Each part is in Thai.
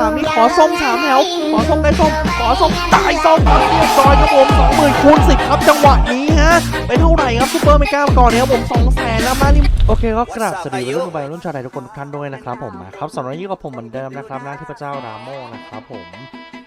สามนี่ขอส้มสามแถวขอส้มได้ส้มขอส้มได้ส้มครับเรียบร้อยครับผมสองหมื่นคูณสิบครับจังหวะนี้ฮะเป็นเท่าไหร่ครับซูเปอร์เมกาก่อนเนี่ยครับผมสองแสนแล้วมานี่โอเคก็กราบสวัสดีรุ่นใบรุ่นชาวไทยทุกคนทุกท่านด้วยนะครับผมนะครับสำหรับวันนี้กับผมเหมือนเดิมนะครับหน้าที่พระเจ้ารามโมนะครับผม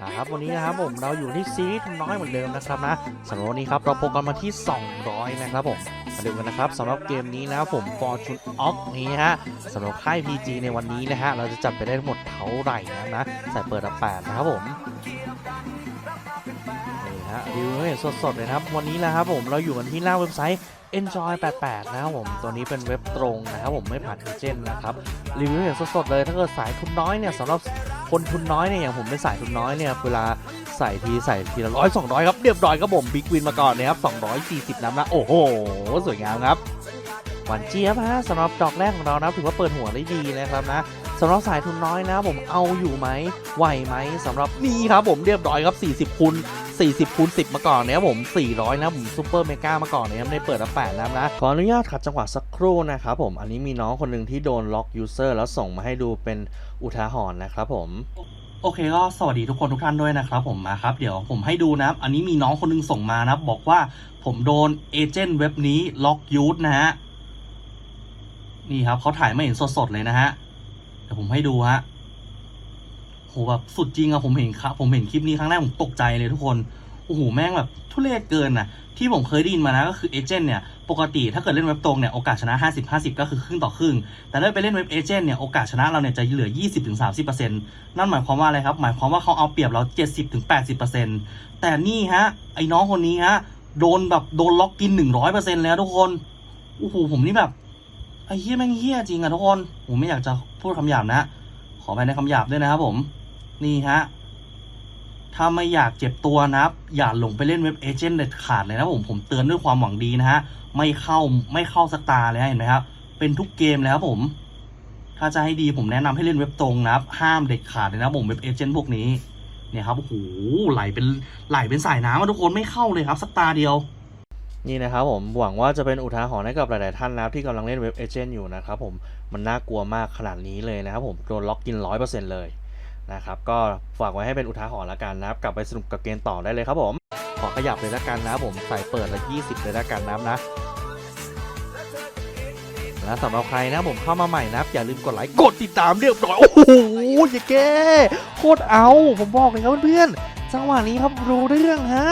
นะครับวันนี้นะครับผมเราอยู่ที่ซีรีส์ทุนน้อยเหมือนเดิมนะครับนะสำหรับวันนี้ครับเราโปรกันมาที่ 200 นะครับผมมา ดูกันนะครับสำหรับเกมนี้นะครับผม Fortune Ox นี้ฮะสำหรับค่าย PG ในวันนี้นะฮะ เราจะจัดไปได้ทั้งหมดเท่าไหร่นะนะใส่เปิดละแปดนะครับผมนี่ฮะรีวิวเห็นสดๆเลยนะครับ วันนี้นะครับผมเราอยู่กันที่หน้าเว็บไซต์ enjoy 88 นะครับผม ตัวนี้เป็นเว็บตรงนะครับผมไม่ผ่านเอเจนต์นะครับรีวิวเห็นสดๆเลยถ้าเกิดสายทุนน้อยเนี่ยสำหรับคนทุนน้อยเนี่ยอย่างผมเป็นสายทุนน้อยเนี่ยเวลา ส่ทีใส่ทีละร้อยสองร้อยครับเรียบร้อยครับผมบิ๊กวินมาก่อนนะครับสองร้อยสี่สิบน้ำนะโอ้โห สวยงามครับหวานเจี๊ยบฮะสำหรับดอกแรกของเรานะถือว่าเปิดหัวได้ดีนะครับนะสำหรับสายทุนน้อยนะผมเอาอยู่ไหมไหวไหมสำหรับนี่ครับผมเรียบร้อยครับ 40คูณ40คูณ10 มาก่อนนะครับผม 400 นะผมซูเปอร์เมกามาก่อนนะครับในเปิดละ8นะครับนะขออนุญาตขัดจังหวะสักครู่นะครับผมอันนี้มีน้องคนหนึ่งที่โดนล็อกยูเซอร์แล้วส่งมาให้ดูเป็นอุทาหรณ์นะครับผม โอเคก็สวัสดีทุกคนทุกท่านด้วยนะครับผมมาครับเดี๋ยวผมให้ดูนะครับ อันนี้มีน้องคนหนึงส่งมานะบบอกว่าผมโดนเอเจนต์เว็บนี้ล็อกยูทนะฮะนี่ครับเขาถ่ายไม่เห็นสดๆเลยนะฮะเดี๋ยวผมให้ดูฮะโหแบบสุดจริงอะผมเห็นครับผมเห็นคลิปนี้ครั้งแรกผมตกใจเลยทุกคนโอ้โหแม่งแบบทุเรศเกินนะที่ผมเคยได้ยินมานะก็คือเอเจนต์เนี่ย ปกติถ้าเกิดเล่นเว็บตรงเนี่ยโอกาสชนะ 50 50 ก็คือครึ่งต่อครึ่ง แต่ถ้าไปเล่นเว็บเอเจนต์เนี่ยโอกาสชนะเราเนี่ยจะเหลือ 20-30%นั่นหมายความว่าอะไรครับ หมายความว่าเขาเอาเปรียบเรา 70-80%แต่นี่ฮะไอ้น้องคนนี้ฮะโดนแบบโดนล็อกกิน 100%แล้วทุกคนโอ้โหผมนี่แบบไอ้เฮี้ยแม่งเฮี้ยจริงอะทุกคนผมไม่อยากจะพูดคำหยาบนะ ขอไปในคำหยาบด้วยนะครับผม นี่ฮะ ถ้าไม่อยากเจ็บตัวนะครับ อย่าหลงไปเล่นเว็บเอเจนต์เด็ดขาดเลยนะผมผมเตือนด้วยความหวังดีนะฮะ ไม่เข้าไม่เข้าสักตาเลยฮะเห็นไหมครับ เป็นทุกเกมแล้วผม ถ้าจะให้ดีผมแนะนำให้เล่นเว็บตรงนะครับ ห้ามเด็ดขาดเลยนะผมเว็บเอเจนต์พวกนี้เนี่ยครับโอ้โหไหลเป็นไหลเป็นสายน้ำทุกคนไม่เข้าเลยครับสักตาเดียว นี่นะครับผมหวังว่าจะเป็นอุทาหรณ์ให้กับหลาย ๆ ท่านนะครับที่กำลังเล่นเว็บเอเจนต์อยู่นะครับผมมันน่ากลัวมากขนาดนี้เลยนะครับผมโดนล็อกกินร้อยเปอร์เซ็นต์เลย นะครับก็ฝากไว้ให้เป็นอุทาหรณ์ละกันนะครับ กลับไปสนุกกับเกมต่อได้เลยครับผม ขอขยับเลยละกันนะผมใส่เปิดละ 20 เลยละกันนะครับนะและสำหรับใครนะผมเข้ามาใหม่นับอย่าลืมกดไลค์กดติดตามเรียบร้อย โอ้โหอย่าแก้โคตรเอา ผมบอกเลยครับเพื่อนๆจังหวะนี้ครับรู้เรื่องฮะ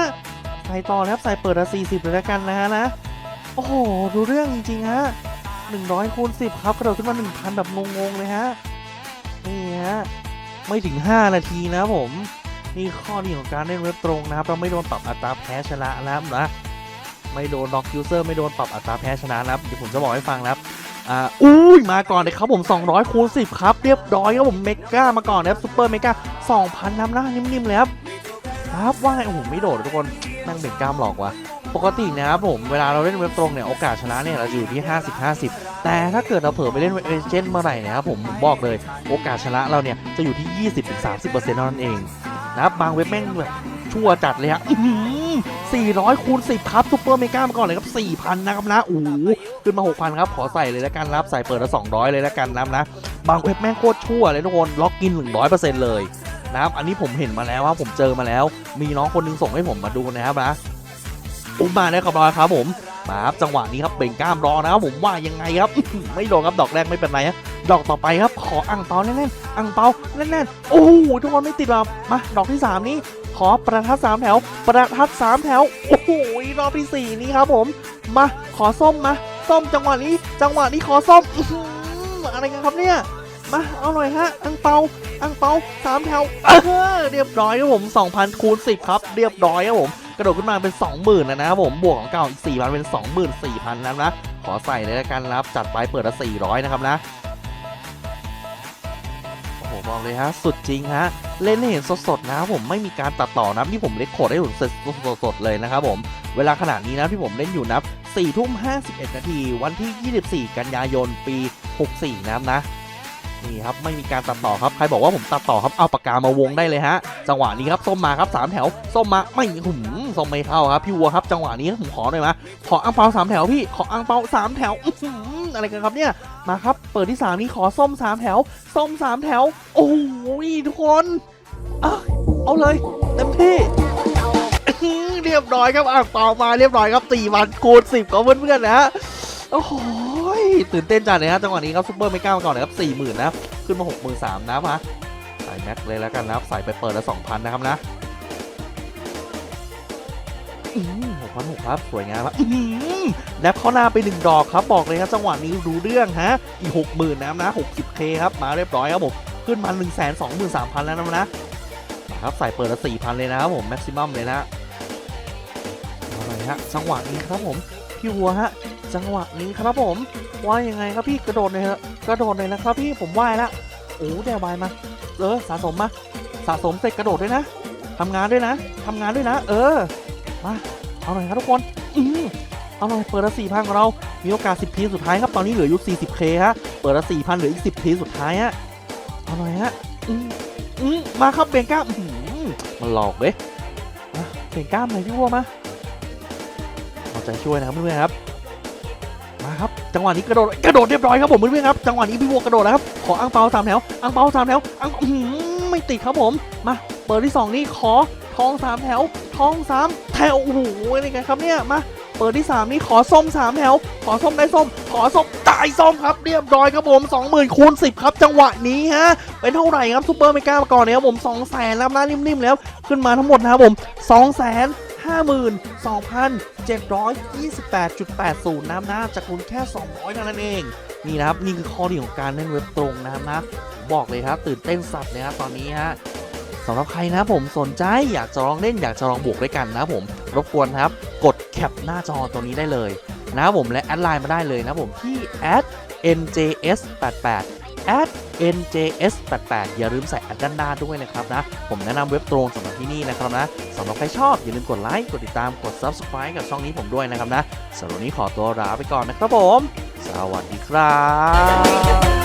ใส่ต่อนะครับใส่เปิดละ 40 เลยล้วกันนะฮะนะโอ้โหรู้เรื่องจริงๆฮะ100คูณ10 ครับกระโดดขึ้นมา 1,000 แบบงงๆเลยฮะนี่ฮะ ไม่ถึง 5 นาทีนะผม นี่ข้อดีของการเล่นเว็บตรงนะครับเราไม่โดนปรับอัตราแพ้ชนะนะครับนะไม่โดนล็อกยูเซอร์ไม่โดนปรับอัตราแพ้ชนะนะครับเดี๋ยวผมจะบอกให้ฟังนะครับอ่าอุ้ยมาก่อนเลยครับผม 200คูณ10 ครับ เรียบร้อยครับผมเมก้ามาก่อนนะครับซูเปอร์เมก้า2,000น้ำหน้านิ่มๆเลยครับครับว่าไงโอ้โหไม่โดดทุกคนนั่งเบ่งกล้ามหลอกว่ะ ปกตินะครับผมเวลาเราเล่นเว็บตรงเนี่ยโอกาสชนะเนี่ยเราอยู่ที่ 50 50 แต่ถ้าเกิดเราเผลอไปเล่นเว็บเอเจนต์เมื่อไหร่นะครับผมบอกเลยโอกาสชนะเราเนี่ยจะอยู่ที่ 20-30%เท่านั้นเองนะครับบางเว็บแม่งแบบชั่วจัดเลยฮะอื้อหือ400คูณ10ครับซูเปอร์เมกามาก่อนเลยครับ 4,000 นะครับนะ โอ้ขึ้นมา 6,000 ครับ ขอใส่เลยแล้วกันรับใส่เปิดละ200 เลยแล้วกันนะครับนะ บางเว็บแม่งโคตรชั่วเลยทุกคน ล็อกกิน 100%เลยนะครับ อันนี้ผมเห็นมาแล้วว่าผมเจอมาแล้ว มีน้องคนนึงส่งให้ผมมาดูนะครับนะ อุ้มมาได้ครับรอยครับผมมาครับจังหวะนี้ครับเบ่งกล้ามรอนะครับผมว่ายังไงครับ ไม่โดนครับดอกแรกไม่เป็นไรครับดอกต่อไปครับขออ่างเปาแน่นๆอ่างเปาแน่นๆโอ้โหทุกคนไม่ติดหรอกมาดอกที่สามนี้ ขอประทัดสามแถว ประทัดสามแถวโอ้โหรอบที่สี่นี้ครับผม มาขอส้มมาส้มจังหวะนี้ จังหวะนี้ขอส้มอะไรกันครับเนี่ยมาเอาหน่อยฮะอ่างเปาอังเปาสามแถวเเรียบร้อยครับผม2,000คูณ10 ครับ เรียบร้อยครับผม กระโดดขึ้นมาเป็น 20,000นะนะครับผมบวกของเก่าอีก4,000เป็น 24,000แล้วนะขอใส่เลยละกันนะครับจัดไปเปิดละ400 นะครับนะโอ้โหบอกเลยฮะสุดจริงฮะเล่นให้เห็นสดๆนะครับผมไม่มีการตัดต่อนะนี่ผมเล็กโคดให้ผมสดๆเลยนะครับผมเวลาขนาดนี้นะที่ผมเล่นอยู่นะ4ทุ่ม51นาทีวันที่ 24 กันยายนปี 64นะครับนะ นี่ครับไม่มีการตัดต่อครับใครบอกว่าผมตัดต่อครับเอาปากกามาวงได้เลยฮะจังหวะนี้ครับส้มมาครับสามแถวส้มมาไม่หุ่มส้มไม่เข้าครับพี่วัวครับจังหวะนี้ผมขอหน่อยมาขออังเปาสามแถวพี่ขออังเปาสามแถวอะไรกันครับเนี่ยมาครับเปิดที่สามนี้ขอส้มสามแถวส้มสามแถว โอ้ยทุกคนอเอาเลยเต็มที่เรียบร้อยครับอ่างเปามาเรียบร้อยครับสี่วันคูณสิบของเพื่อนๆนะฮะโอ้โห ตื่นเต้นจัดเลยฮะจังหวะนี้ครับซุปเปอร์ไม่กล้ามาก่อนนะครับสี่หมื่นนะครับขึ้นมาหกหมื่นสามนะมาใส่แม็กเลยแล้วกันนะครับใส่ไปเปิดละสองพันนะครับนะหกพันหกครับสวยงามครับแนบเข้าหน้าไปหนึ่งดอกครับบอกเลยครับจังหวะนี้รู้เรื่องฮะอีกหกหมื่นนะครับนะหกสิบเคครับมาเรียบร้อยครับผมขึ้นมาหนึ่งแสนสองหมื่นสามพันแล้วนะนะครับใส่เปิดละสี่พันเลยนะครับผมแม็กซิมัมเลยนะอาเลยฮะจังหวะนี้ครับผมพี่วัวฮะ จังหวะนี้ครับผมว่ายังไงครับพี่กระโดดเลยฮะกระโดดเลยนะครับพี่ผมว่ายละโอ้แดวายมาเออสะสมมาสะสมเสร็จกระโดดด้วยนะทำงานด้วยนะทำงานด้วยนะ เออมาเอาหน่อยครับทุกคนอือเอาหน่อยเปิดละสี่พันของเรา มีโอกาส10ทีสุดท้ายครับตอนนี้เหลืออยู่ 40k ฮะเปิดละสี่พันเหลืออีก10ทีสุดท้ายฮะเอาหน่อยฮะอืมอืมมาครับเบงก้าอื้อหือมันหลอกเว้ยเบงก้ามหน่อยพี่วัวมาเอาใจช่วยนะครับเพื่อนๆครับ มาครับจังหวะนี้กระโดดกระโดดเรียบร้อยครับผมเพื่อนๆครับจังหวะนี้พี่วัวกระโดดแล้วครับขออังเปาสามแถวอังเปาสามแถวอังอื้อหือไม่ติดครับผมมาเปิดที่สองนี่ขอทองสามแถวทองสามแถวโอ้โหอะไรกันครับเนี่ยมาเปิดที่สามนี่ขอส้มสามแถวขอส้มได้ส้ม ขอส้มตายส้มครับเรียบร้อยครับผม20,000คูณ10ครับจังหวะนี้ฮะเป็นเท่าไหร่ครับซูเปอร์เมกามาก่อนเนี่ยครับผม2 0 0 0 0แล้วนะนิ่มๆแล้วขึ้นมาทั้งหมดนะครับผม2 0 0 0 0 52,728.80น้ำนะจากคุณแค่ 200เท่านั้นเอง นี่นะครับ นี่คือข้อดีของการเล่นเว็บตรงนะครับนะบอกเลยครับ ตื่นเต้นสัตว์เลยครับตอนนี้ฮะสำหรับใครนะผมสนใจอยากจะลองเล่นอยากจะลองบวกด้วยกันนะผมรบกวนครับ กดแคปหน้าจอตัวนี้ได้เลยนะผมและแอดไลน์มาได้เลยนะผมที่ njs88 njs88 อย่าลืมใส่แอดด้านหน้าด้วยนะครับนะ ผมแนะนำเว็บตรงสำหรับที่นี่นะครับนะสำหรับใครชอบ อย่าลืมกดไลค์ กดติดตาม กด subscribe กับช่องนี้ผมด้วยนะครับนะสำหรับวันนี้ขอตัวลาไปก่อนนะครับผม สวัสดีครับ